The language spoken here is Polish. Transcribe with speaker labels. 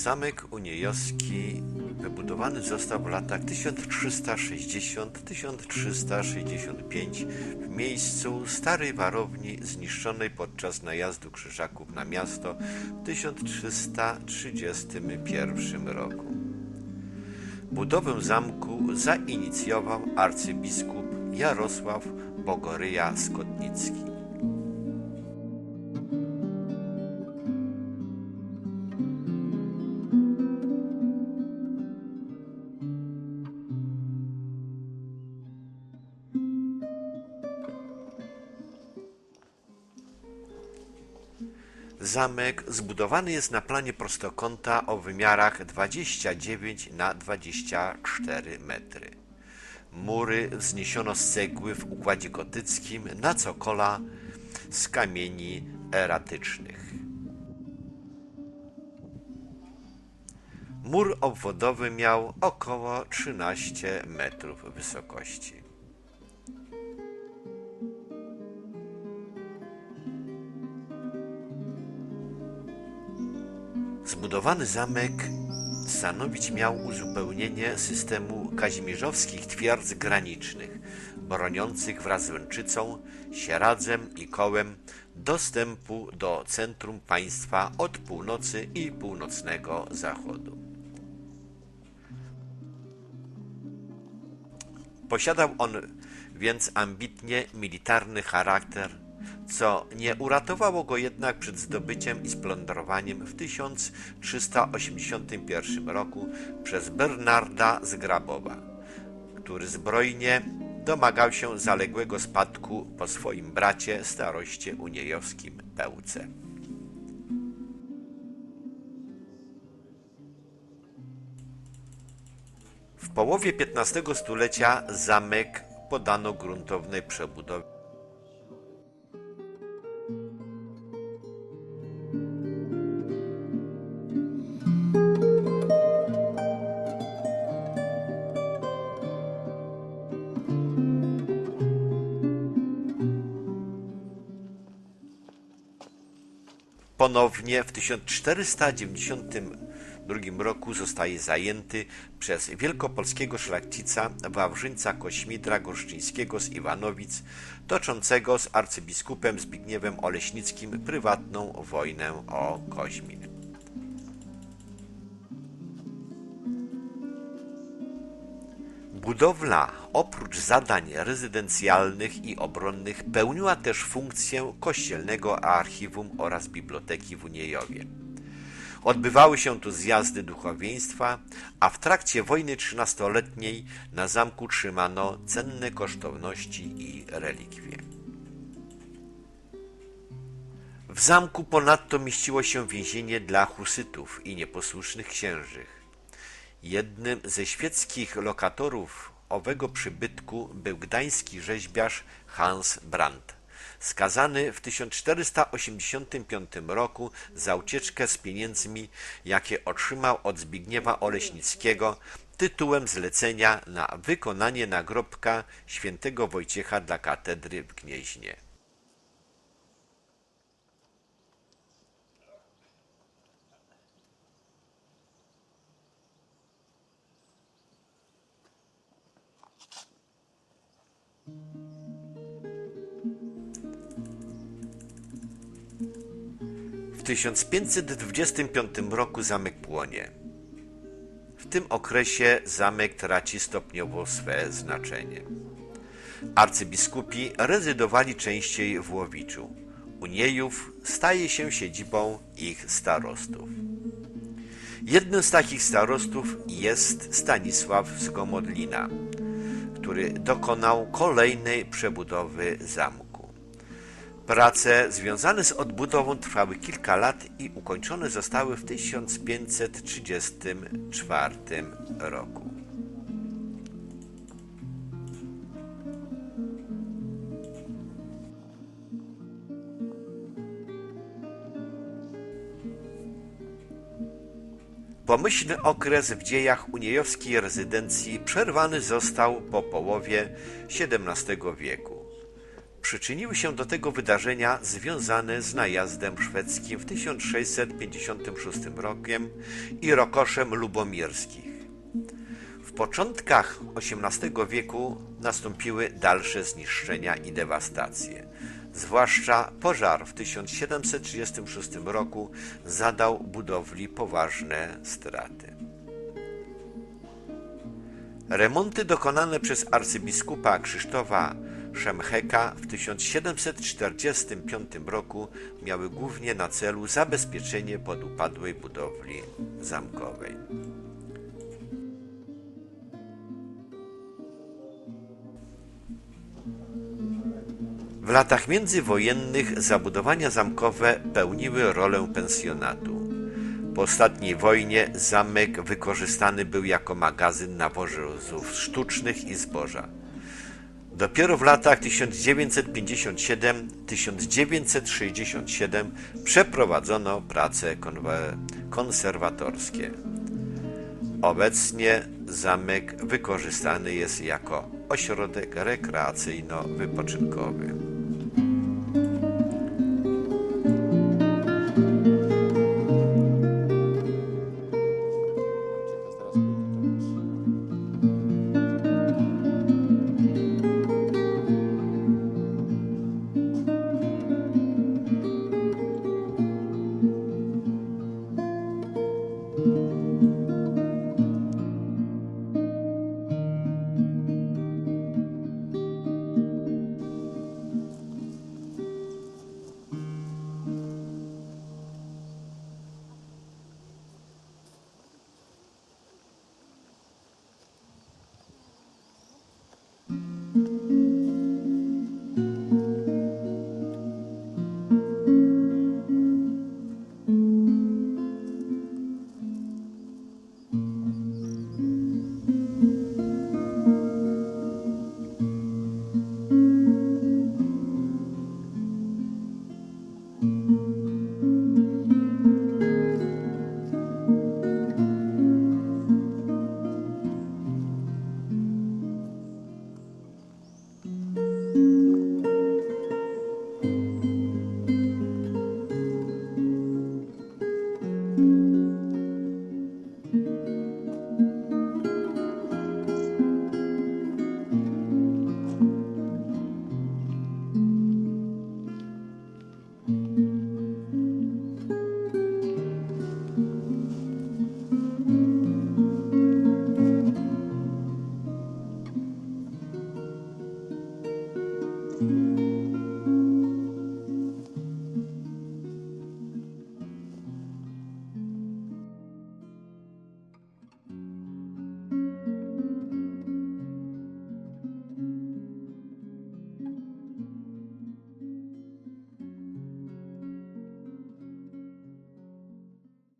Speaker 1: Zamek Uniejowski wybudowany został w latach 1360-1365 w miejscu starej warowni zniszczonej podczas najazdu krzyżaków na miasto w 1331 roku. Budowę zamku zainicjował arcybiskup Jarosław Bogoryja Skotnicki. Zamek zbudowany jest na planie prostokąta o wymiarach 29 na 24 metry. Mury wzniesiono z cegły w układzie gotyckim na cokola z kamieni eratycznych. Mur obwodowy miał około 13 metrów wysokości. Zbudowany zamek stanowić miał uzupełnienie systemu kazimierzowskich twierdz granicznych, broniących wraz z Łęczycą, Sieradzem i Kołem dostępu do centrum państwa od północy i północnego zachodu. Posiadał on więc ambitnie militarny charakter co nie uratowało go jednak przed zdobyciem i splądrowaniem w 1381 roku przez Bernarda z Grabowa, który zbrojnie domagał się zaległego spadku po swoim bracie staroście uniejowskim Pełce. W połowie XV stulecia zamek podano gruntownej przebudowie Ponownie w 1492 roku zostaje zajęty przez wielkopolskiego szlachcica Wawrzyńca Kośmidra Goszczyńskiego z Iwanowic, toczącego z arcybiskupem Zbigniewem Oleśnickim prywatną wojnę o Koźmin. Budowla oprócz zadań rezydencjalnych i obronnych pełniła też funkcję kościelnego archiwum oraz biblioteki w Uniejowie. Odbywały się tu zjazdy duchowieństwa, a w trakcie wojny trzynastoletniej na zamku trzymano cenne kosztowności i relikwie. W zamku ponadto mieściło się więzienie dla husytów i nieposłusznych księżych. Jednym ze świeckich lokatorów owego przybytku był gdański rzeźbiarz Hans Brandt, skazany w 1485 roku za ucieczkę z pieniędzmi, jakie otrzymał od Zbigniewa Oleśnickiego tytułem zlecenia na wykonanie nagrobka świętego Wojciecha dla katedry w Gnieźnie. 1525 roku zamek płonie. W tym okresie zamek traci stopniowo swe znaczenie. Arcybiskupi rezydowali częściej w Łowiczu. Uniejów staje się siedzibą ich starostów. Jednym z takich starostów jest Stanisław z Gomodlina, który dokonał kolejnej przebudowy zamku. Prace związane z odbudową trwały kilka lat i ukończone zostały w 1534 roku. Pomyślny okres w dziejach uniejowskiej rezydencji przerwany został po połowie XVII wieku. Przyczyniły się do tego wydarzenia związane z najazdem szwedzkim w 1656 rokiem i rokoszem lubomirskich. W początkach XVIII wieku nastąpiły dalsze zniszczenia i dewastacje. Zwłaszcza pożar w 1736 roku zadał budowli poważne straty. Remonty dokonane przez arcybiskupa Krzysztofa Szemcheka w 1745 roku miały głównie na celu zabezpieczenie podupadłej budowli zamkowej. W latach międzywojennych zabudowania zamkowe pełniły rolę pensjonatu. Po ostatniej wojnie zamek wykorzystany był jako magazyn nawozów sztucznych i zboża. Dopiero w latach 1957-1967 przeprowadzono prace konserwatorskie. Obecnie zamek wykorzystany jest jako ośrodek rekreacyjno-wypoczynkowy.